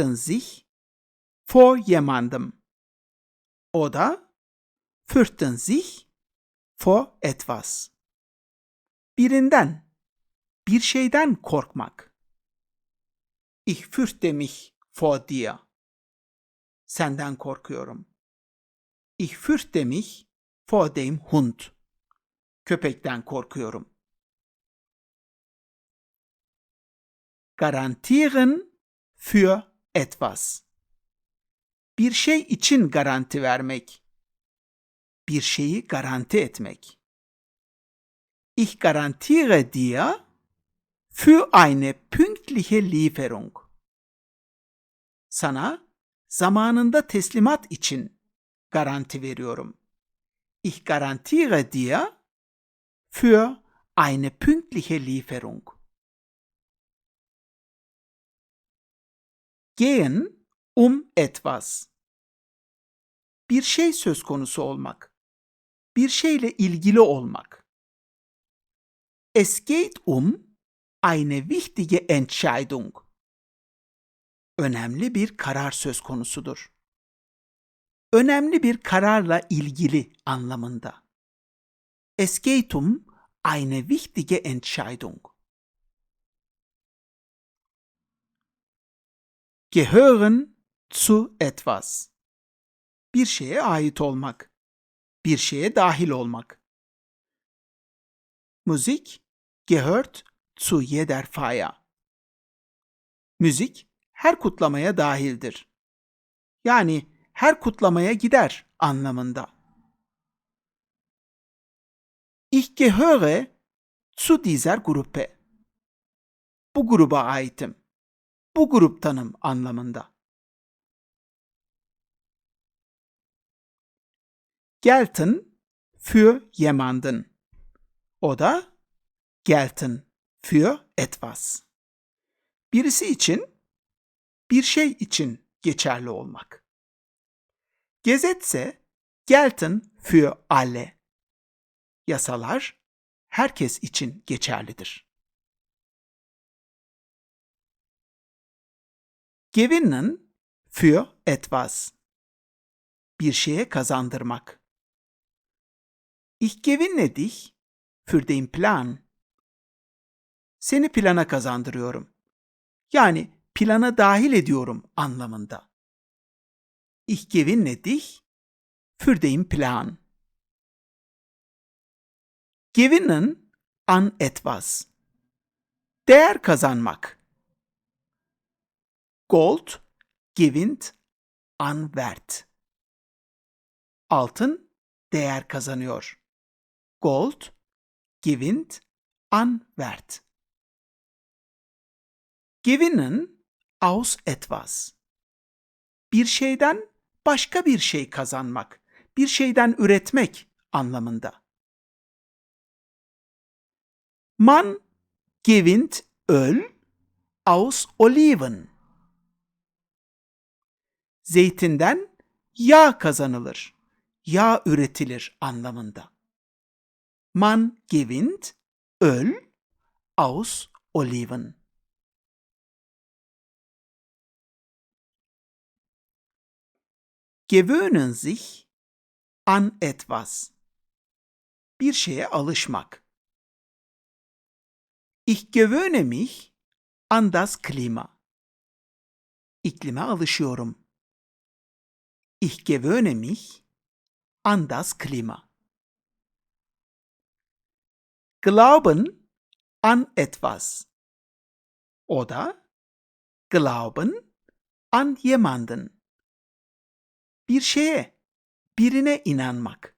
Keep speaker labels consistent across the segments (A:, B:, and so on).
A: fürchten sich vor jemandem. Oder fürchten sich vor etwas. Birinden, bir şeyden korkmak. Ich fürchte mich vor dir. Senden korkuyorum. Ich fürchte mich vor dem Hund. Köpekten korkuyorum. Garantieren für etwas. Bir şey için garanti vermek. Bir şeyi garanti etmek. Ich garantiere dir für eine pünktliche Lieferung. Sana zamanında teslimat için garanti veriyorum. Ich garantiere dir für eine pünktliche Lieferung. Gehen um etwas. Bir şey söz konusu olmak. Bir şeyle ilgili olmak. Es geht um eine wichtige Entscheidung. Önemli bir karar söz konusudur. Önemli bir kararla ilgili anlamında. Es geht um eine wichtige Entscheidung. Gehören zu etwas. Bir şeye ait olmak. Bir şeye dahil olmak. Musik gehört zu jeder Feier. Müzik her kutlamaya dahildir. Yani her kutlamaya gider anlamında. Ich gehöre zu dieser Gruppe. Bu gruba aitim. Bu gruptanım anlamında. Gelten für jemanden. O da gelten für etwas. Birisi için, bir şey için geçerli olmak. Gezetse gelten für alle. Yasalar herkes için geçerlidir. Gewinnen für etwas. Bir şeye kazandırmak. Ich gewinne dich für den Plan. Seni plana kazandırıyorum. Yani plana dahil ediyorum anlamında. Ich gewinne dich für den Plan. Gewinnen an etwas. Değer kazanmak. Gold gewinnt an Wert. Altın değer kazanıyor. Gold gewinnt an Wert. Gewinnen aus etwas. Bir şeyden başka bir şey kazanmak, bir şeyden üretmek anlamında. Man gewinnt Öl aus Oliven. Zeytinden yağ kazanılır, yağ üretilir anlamında. Man gewinnt Öl aus Oliven. Gewöhnen sich an etwas. Bir şeye alışmak. Ich gewöhne mich an das Klima. İklime alışıyorum. Ich gewöhne mich an das Klima. Glauben an etwas. Oder glauben an jemanden. Bir şeye, birine inanmak.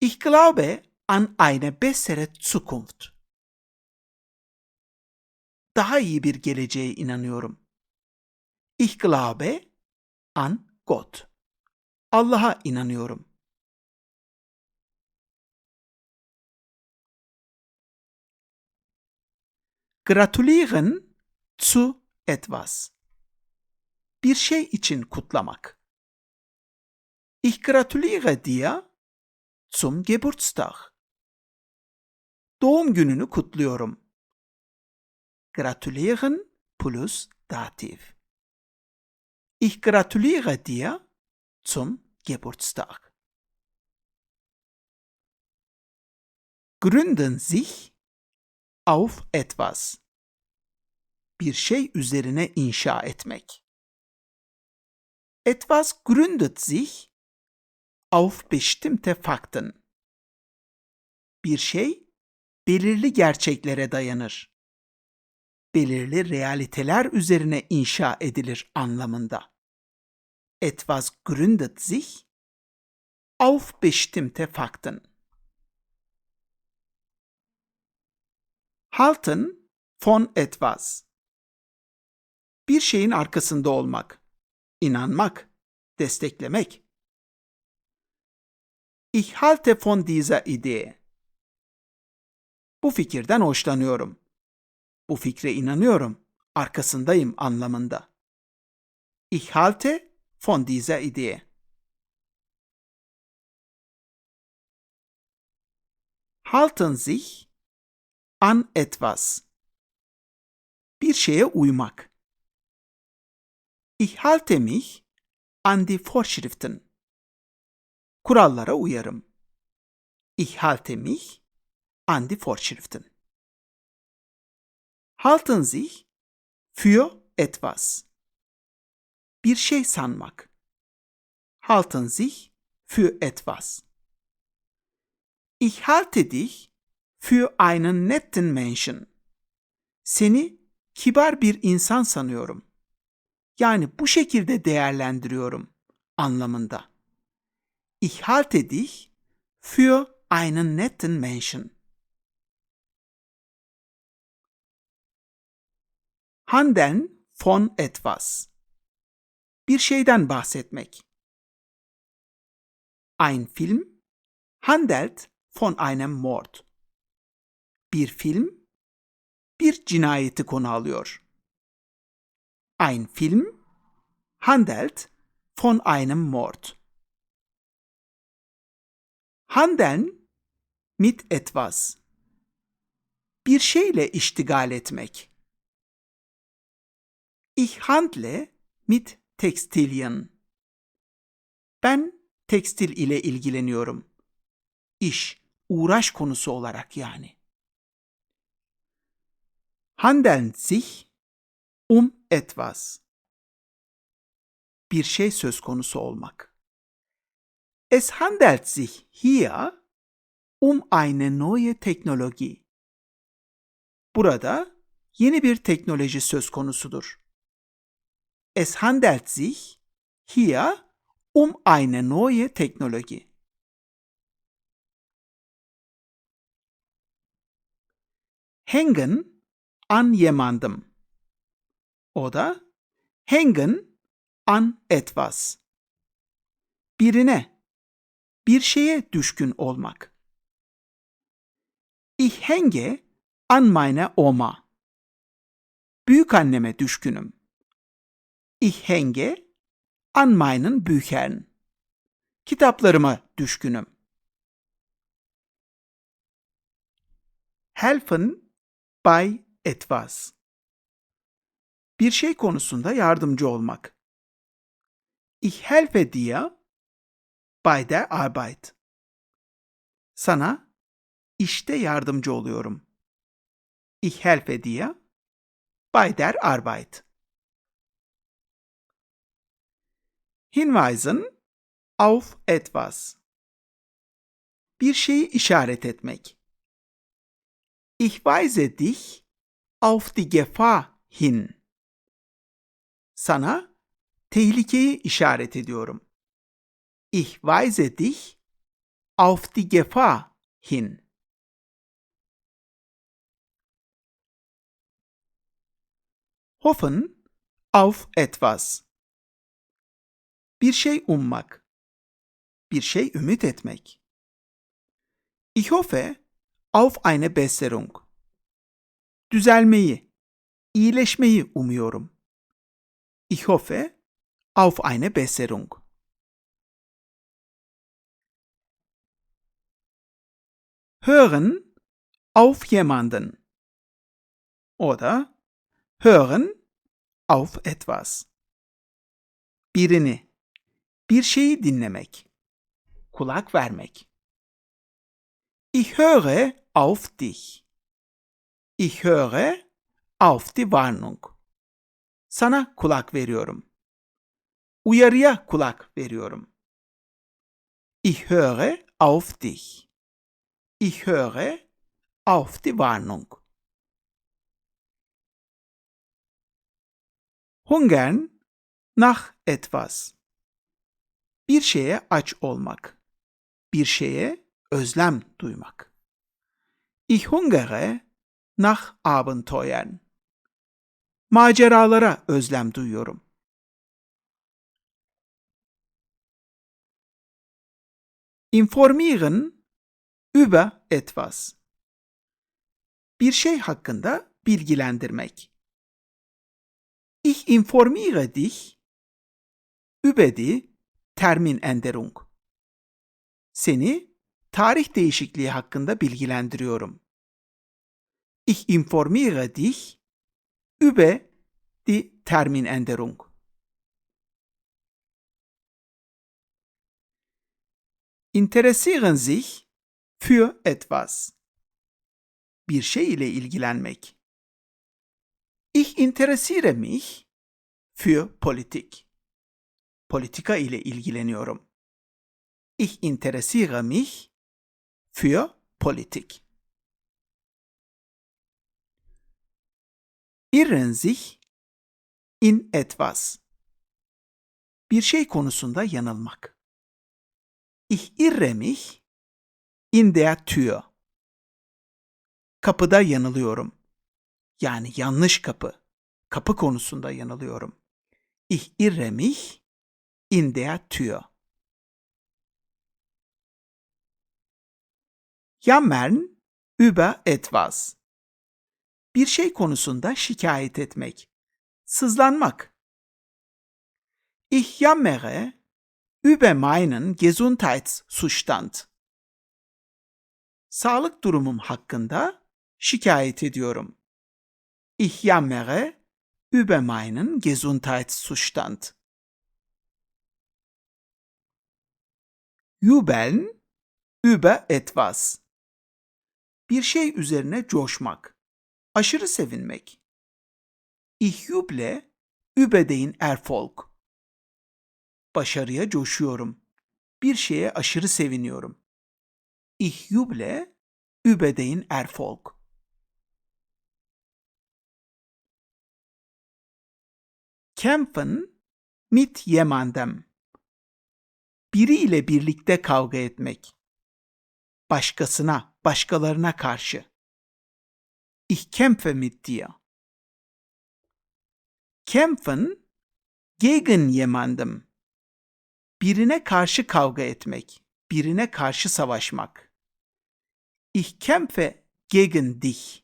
A: Ich glaube an eine bessere Zukunft. Daha iyi bir geleceğe inanıyorum. Ich glaube an Gott. Allah'a inanıyorum. Gratulieren zu etwas. Bir şey için kutlamak. Ich gratuliere dir zum Geburtstag. Doğum gününü kutluyorum. Gratulieren plus dativ. Ich gratuliere dir zum Geburtstag. Gründen sich auf etwas. Bir şey üzerine inşa etmek. Etwas gründet sich auf bestimmte Fakten. Bir şey belirli gerçeklere dayanır. Belirli realiteler üzerine inşa edilir anlamında. Etwas gründet sich auf bestimmte Fakten. Halten von etwas. Bir şeyin arkasında olmak, inanmak, desteklemek. Ich halte von dieser Idee. Bu fikirden hoşlanıyorum. Bu fikre inanıyorum, arkasındayım anlamında. Ich halte von dieser Idee. Halten sich an etwas. Bir şeye uymak. Ich halte mich an die Vorschriften. Kurallara uyarım. Ich halte mich an die Vorschriften. Halten sich für etwas. Bir şey sanmak. Halten sich für etwas. Ich halte dich für einen netten Menschen. Seni kibar bir insan sanıyorum. Yani bu şekilde değerlendiriyorum anlamında. Ich halte dich für einen netten Menschen. Handeln von etwas. Bir şeyden bahsetmek. Ein Film handelt von einem Mord. Bir film bir cinayeti konu alıyor. Ein Film handelt von einem Mord. Handeln mit etwas. Bir şeyle iştigal etmek. Ich handle mit Textilien. Ben tekstil ile ilgileniyorum. İş, uğraş konusu olarak yani. Handeln sich um etwas. Bir şey söz konusu olmak. Es handelt sich hier um eine neue Technologie. Burada yeni bir teknoloji söz konusudur. Es handelt sich hier um eine neue Technologie. Hängen an jemandem oder hängen an etwas. Birine, bir şeye düşkün olmak. Ich hänge an meine Oma. Büyük anneme düşkünüm. Ich hänge an meinen Büchern. Kitaplarıma düşkünüm. Helfen bei etwas. Bir şey konusunda yardımcı olmak. Ich helfe dir bei der Arbeit. Sana işte yardımcı oluyorum. Ich helfe dir bei der Arbeit. Hinweisen auf etwas. Bir şeyi işaret etmek. Ich weise dich auf die Gefahr hin. Sana tehlikeyi işaret ediyorum. Ich weise dich auf die Gefahr hin. Hoffen auf etwas. Bir şey ummak. Bir şey ümit etmek. Ich hoffe auf eine Besserung. Düzelmeyi, iyileşmeyi umuyorum. Ich hoffe auf eine Besserung. Hören auf jemanden oder hören auf etwas. birini, bir şeyi dinlemek, kulak vermek. Ich höre auf dich. Ich höre auf die Warnung. Sana kulak veriyorum. Uyarıya kulak veriyorum. Ich höre auf dich. Ich höre auf die Warnung. Hungern nach etwas. Bir şeye aç olmak. Bir şeye özlem duymak. Ich hungere nach Abenteuern. Maceralara özlem duyuyorum. Informieren über etwas. Bir şey hakkında bilgilendirmek. Ich informiere dich über die Terminänderung. Seni tarih değişikliği hakkında bilgilendiriyorum. Ich informiere dich über die Terminänderung. Interessieren sich für etwas. Bir şey ile ilgilenmek. Ich interessiere mich für Politik. Politika ile ilgileniyorum. Ich interessiere mich für Politik. Irren sich in etwas. Bir şey konusunda yanılmak. Ich irre mich in der Tür. Kapıda yanılıyorum. Yani yanlış kapı. Kapı konusunda yanılıyorum. Ich irre mich in der Tür. Jammern über etwas. Bir şey konusunda şikayet etmek. Sızlanmak. Ich jammere über meinen Gesundheitszustand. Sağlık durumum hakkında şikayet ediyorum. Ich jammere über meinen Gesundheitszustand. Jubeln über etwas. Bir şey üzerine coşmak. Aşırı sevinmek. Ich juble über den Erfolg. Başarıya coşuyorum. Bir şeye aşırı seviniyorum. Ich juble über den Erfolg. Kämpfen mit jemandem. Biri ile birlikte kavga etmek. Başkasına, başkalarına karşı. Ich kämpfe mit dir. Kämpfen gegen jemandem. Birine karşı kavga etmek, birine karşı savaşmak. Ich kämpfe gegen dich.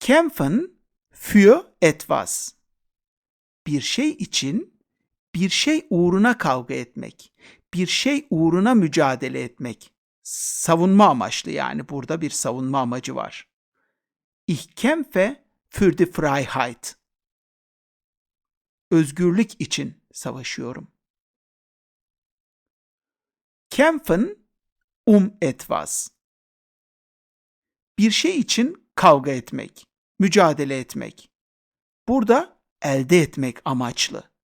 A: Kämpfen für etwas. Bir şey için, bir şey uğruna kavga etmek, bir şey uğruna mücadele etmek. Savunma amaçlı yani burada bir savunma amacı var. Ich kämpfe für die Freiheit. Özgürlük için savaşıyorum. Kämpfen um etwas. Bir şey için kavga etmek, mücadele etmek. Burada elde etmek amaçlı.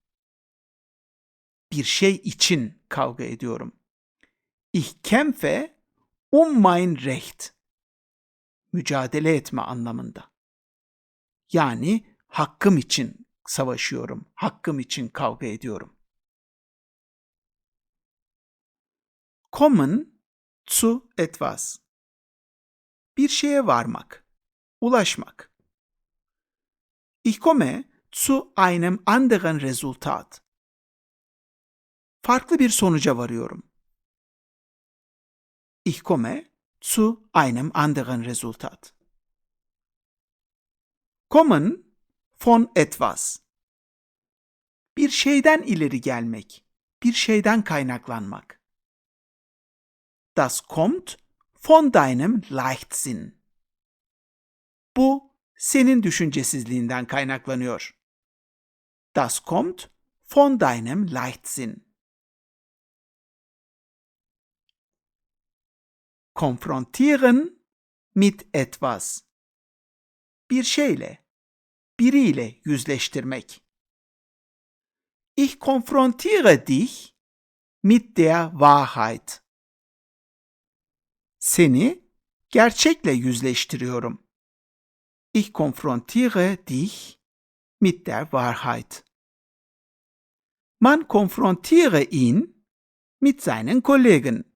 A: Bir şey için kavga ediyorum. Ich kämpfe um mein Recht. Mücadele etme anlamında. Yani hakkım için savaşıyorum, hakkım için kavga ediyorum. Kommen zu etwas. Bir şeye varmak, ulaşmak. Ich komme zu einem anderen Resultat. Farklı bir sonuca varıyorum. Ich komme zu einem anderen Resultat. Kommen von etwas. Bir şeyden ileri gelmek, bir şeyden kaynaklanmak. Das kommt von deinem Leichtsinn. Bu senin düşüncesizliğinden kaynaklanıyor. Das kommt von deinem Leichtsinn. Konfrontieren mit etwas. Bir şeyle, biriyle yüzleştirmek. Ich konfrontiere dich mit der Wahrheit. Seni gerçekle yüzleştiriyorum. Ich konfrontiere dich mit der Wahrheit. Man konfrontiere ihn mit seinen Kollegen.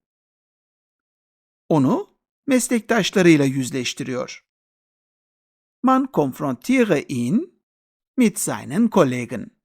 A: Onu meslektaşlarıyla yüzleştiriyor. Man konfrontiere ihn mit seinen Kollegen.